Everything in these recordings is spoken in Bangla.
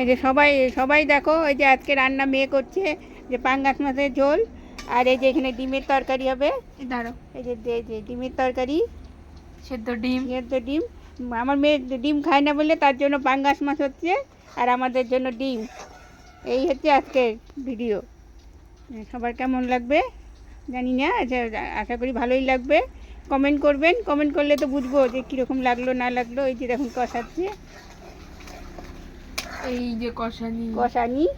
এই যে সবাই সবাই দেখো এই যে আজকে রান্না মেয়ে করছে যে পাঙ্গাস মাছের ঝোল আর এই যে এখানে ডিমের তরকারি হবে। দাঁড়ো এই যে এই যে ডিমের তরকারি সেদ্ধ ডিম। সেদ্ধ ডিম। আমার মেয়ে ডিম খায় না বলে তার জন্য পাঙ্গাস মাছ হচ্ছে আর আমাদের জন্য ডিম। এই হচ্ছে আজকের ভিডিও। সবার কেমন লাগবে? জানি না আচ্ছা, আশা করি ভালোই লাগবে। কমেন্ট করবেন কমেন্ট করলে তো বুঝব যে কীরকম লাগল না লাগল এই যে দেখুন কষাচ্ছে। এই যে কষানি। কষানি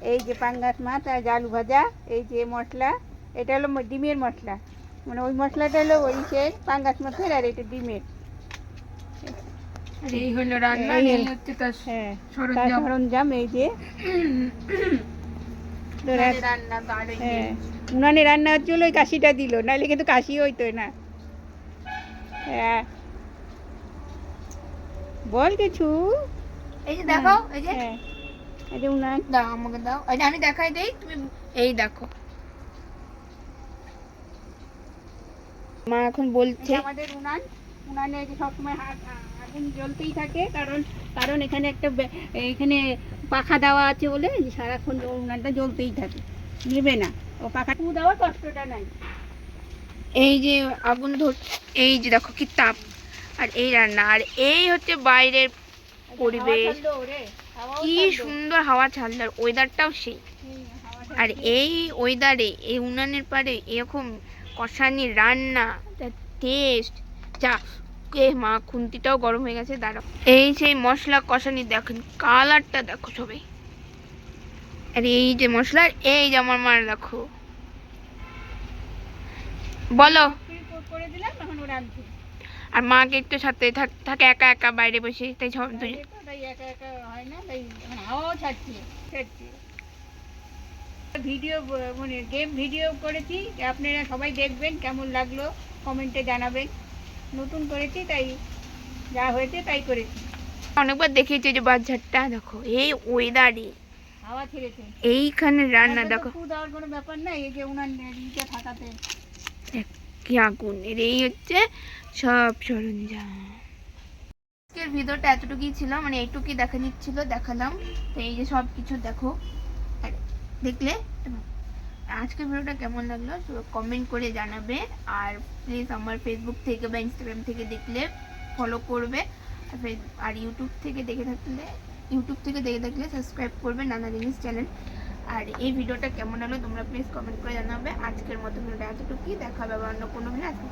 এই যে পাঙ্গাস মাছ আর আলু ভাজা এই যে মশলা এটা হলো ডিমের মশলা। মানে ওই মশলাটা হলো ওই সে পাঙ্গাস মাছের আর এটা ডিমের। এই হলো রান্না এই হচ্ছে তার হ্যাঁ সরঞ্জাম। সরঞ্জাম এই যে। রাত- রান্না হ্যাঁ উনানে রান্না হচ্ছিল ওই কাশিটা দিল নাহলে কিন্তু কাশি হইতো না। হ্যাঁ। বল কিছু। এই যে দেখো এই যে। হ্যাঁ। এই যে উনান। দাও আমাকে দাও। এই যে আমি দেখাই দেই তুমি এই দেখো। মা এখন বলছে আমাদের উনান। উনানে যে সবসময় আগুন জ্বলতেই থাকে কারণ কারণ এখানে একটা এখানে পাখা দেওয়া আছে বলে যে সারাক্ষণ উনানটা জ্বলতেই থাকে। নেবে না। ও পাখা টু দেওয়ার কষ্টটা নাই। এই যে আগুন ধর এই যে দেখো কি তাপ। আর এই রান্না। আর এই হচ্ছে বাইরের পরিবেশ। কি সুন্দর হাওয়া ছাড়লো ওয়েদারটাও সেই। আর। এই ওয়েদারে এই উনানের পারে এরকম কষানি রান্না টেস্ট যা কে মা খুন্তিটাও গরম হয়ে গেছে দাঁড়াও। এই সেই মশলা কষানি দেখেন কালারটা দেখো সবাই আর এই যে মশলা এই যে আমার মার দেখো। বলো। করে দিলাম তখন ও রাঁধছে আর মাকে একটু সাথে থাক- থাকে একা একা বাইরে বসে তাই সব দুজন। তো তাই একা একা হয় না তাই হাওয়াও ছাড়ছে। ছাড়ছে। ভিডিও মানে গেম ভিডিও করেছি আপনারা সবাই দেখবেন কেমন লাগল কমেন্টে জানাবেন। নতুন করেছি তাই যা হয়েছে তাই করেছি। অনেকবার দেখিয়েছি যে বাচ্চাটা দেখো এই ওয়েদারে হাওয়া ছেড়েছে। এইখানে রান্না দেখো। দেওয়ার কোনো ব্যাপার না এই যে উনার থাকাতে কি আগুন? এর এই হচ্ছে সব সরঞ্জাম। আজকের ভিডিওটা এতটুকুই ছিল মানে এইটুকুই দেখা নিচ্ছিল, দেখালাম। তো এই যে সব কিছু দেখো দেখলে আজকের ভিডিওটা কেমন লাগল কমেন্ট করে জানাবে। আর প্লিজ আমার ফেসবুক থেকে বা ইনস্টাগ্রাম থেকে দেখলে ফলো করবে। আর ইউটিউব থেকে দেখে থাকলে ইউটিউব থেকে দেখে থাকলে সাবস্ক্রাইব করবে নানা জিনিস চ্যানেল আর এই ভিডিওটা কেমন হলো তোমরা প্লিজ কমেন্ট করে জানাবে। আজকের মতো ভিডিওটা এতটুকুই। দেখা হবে অন্য কোনো ভিডিও। আজকে